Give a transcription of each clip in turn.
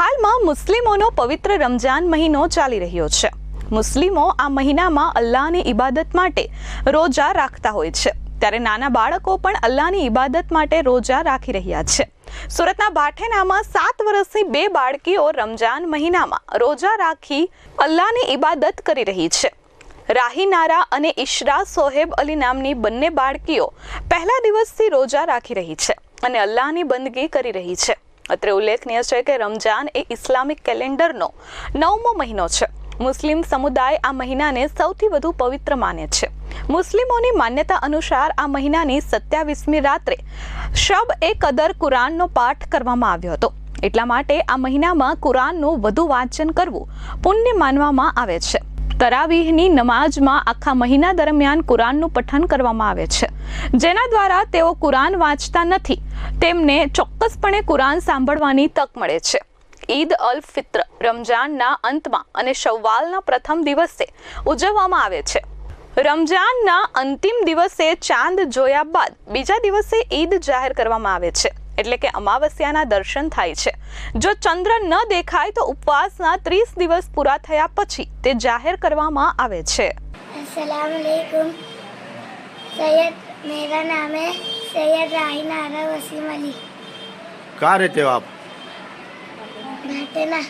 હાલમાં મુસ્લિમોનો પવિત્ર રમજાન મહિનો ચાલી રહ્યો છે. મુસ્લિમો આ મહિનામાં અલ્લાહની ઇબાદત માટે રોજા રાખતા હોય છે. ત્યારે નાના બાળકો પણ અલ્લાહની ઇબાદત માટે રોજા રાખી રહ્યા છે. સુરતના ભાઠેનામાં સાત વર્ષની બે બાળકીઓ રમજાન મહિનામાં રોજા રાખી અલ્લાહની ઇબાદત કરી રહી છે. રાહીનારા અને ઈશરા સોહેબ અલી નામની બંને બાળકીઓ પહેલા દિવસથી રોજા રાખી રહી છે અને અલ્લાહની બંદગી કરી રહી છે. અત્રે ઉલ્લેખનીય છે કે રમજાન એ ઇસ્લામિક કેલેન્ડરનો નવમો મહિનો છે. મુસ્લિમ સમુદાય આ મહિનાને સૌથી વધુ પવિત્ર માને છે. મુસ્લિમોની માન્યતા અનુસાર આ મહિનાની સત્યાવીસમી રાત્રે શબ એ કદર કુરાનનો પાઠ કરવામાં આવ્યો હતો. એટલા માટે આ મહિનામાં કુરાનનું વધુ વાંચન કરવું પુણ્ય માનવામાં આવે છે. તરાવીહની નમાજમાં આખા મહિના દરમિયાન કુરાનનું પઠન કરવામાં આવે છે. જેના દ્વારા તેઓ કુરાન વાંચતા નથી, તેમને ચોક્કસપણે કુરાન સાંભળવાની તક મળે છે. ઈદ અલ ફિત્ર રમજાનના અંતમાં અને શવ્વાલના પ્રથમ દિવસે ઉજવવામાં આવે છે. રમજાનના અંતિમ દિવસે ચાંદ જોયા બાદ બીજા દિવસે ઈદ જાહેર કરવામાં આવે છે. એટલે કે અમાવસ્યાના દર્શન થાય છે જો ચંદ્ર ન દેખાય તો ઉપવાસના ત્રીસ દિવસ પૂરા થયા પછી તે જાહેર કરવામાં આવે છે अस्सलाम वालेकुम सैयद मेरा नाम है सैयद राही नारा वसीम अली कहाँ रहते हो आप भाटेना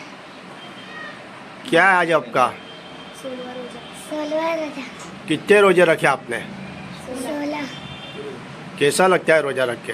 क्या है आज आपका सोलवा रजा कितने रोजे रखे आपने सोलह कैसा लगता है रोजा रख के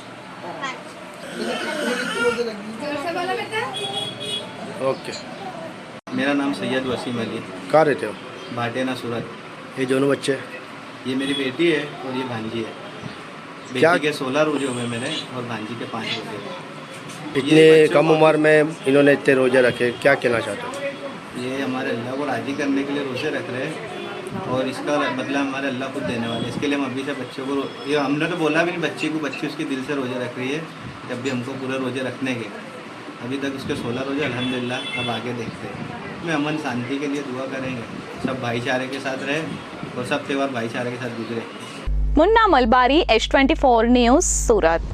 ओके। मेरा नाम सैयद वसीम अली। कहाँ रहते हो? भाटेना सूरत। ये दोनों बच्चे? ये मेरी बेटी है और ये भांजी है। क्या- के सोलह रोज़े हुए मेरे और भांजी के पाँच रोज़े हुए इतने कम उम्र में इन्होंने इतने रोज़े रखे क्या कहना चाहते हो? ये हमारे अल्लाह को राज़ी करने के लिए रोज़े रख रहे हैं। और इसका बदला हमारे अल्लाह खुद देने वाले इसके लिए हम अभी से बच्चों को ये हमने तो बोला भी नहीं, बच्चे को बच्ची उसके दिल से रोज़े रख रही है जब भी हमको पूरे रोज़े रखने के। अभी तक उसके सोलह रोज़े अलहमदिल्ला अब आगे देखते हैं। मैं अमन शांति के लिए दुआ करेंगे। सब भाईचारे के साथ रहे और सब त्यौहार भाईचारे के साथ गुजरे। Munna Malbari H twenty four news Surat.